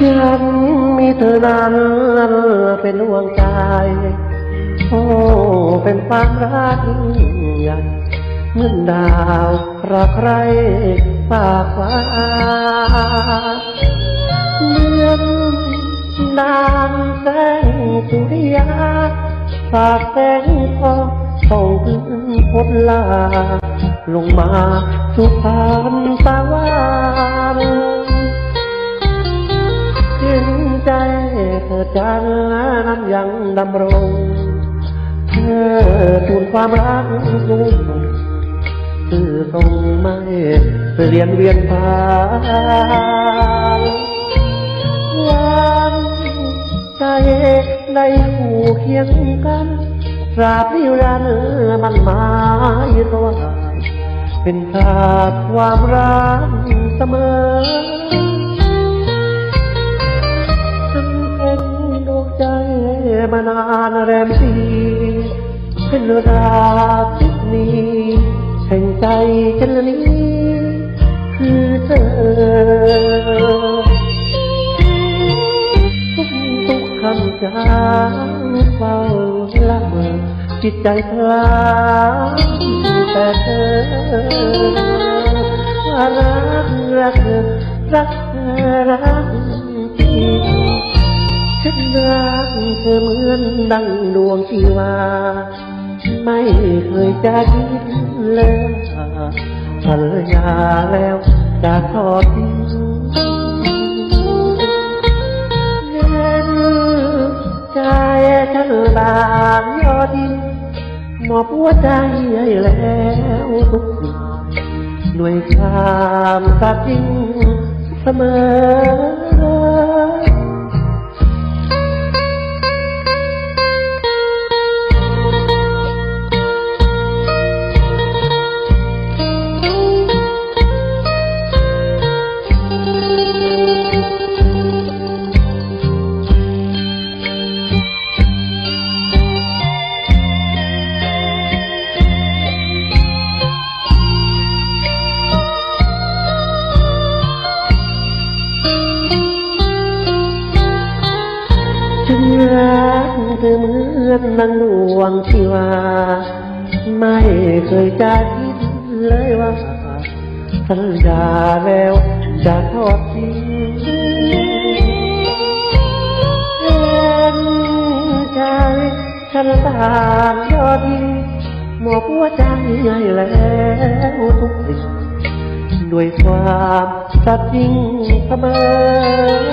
ฉันมีเธอนั้นเป็นดวงใจ โอ้ เป็นความรักยิ่งใหญ่เหมือนดาวรักใครฝากฟ้าเดือนนานแสงสุริยาฝากแสงทองส่องพื้นพดลา ลงมาสุพานตะวัน เธอจันนั้นยังดำรงเธอทูลความรักสูงคือตรงไม่เปลี่ยนเวียนผ่านวันใจได้คู่เคียงกันตราบนิรันดร์มันหมายตัวเป็นชาตความรักเสมอ มานานแรมปีเป็นราทิศนี้แห่งใจฉันนี้ คือเธอทุกทุกคำจาเฝ้าละเมอจิตใจพลาแต่เธอรักรักเธอรักเธอรักจ รักเธอเหมือนดังดวงชีวา ไม่เคยจะคิดเลยภรรยาแล้วจะทอดทิ้งเห็นใจฉันบางยอดินมอบหัวใจให้แล้วทุกสิ่งหน่วยความสัตย์จริงเสมอ รักเธอเหมือนนางดวงที่ว่าไม่เคยจะคิดเลยว่าสัญญาแล้วจะทอดทิ้งเห็นใจฉันตามยอดทิ้งหมอบหัวใจให้แล้วทุกสิ่งด้วยความสัตย์จริงเสมอ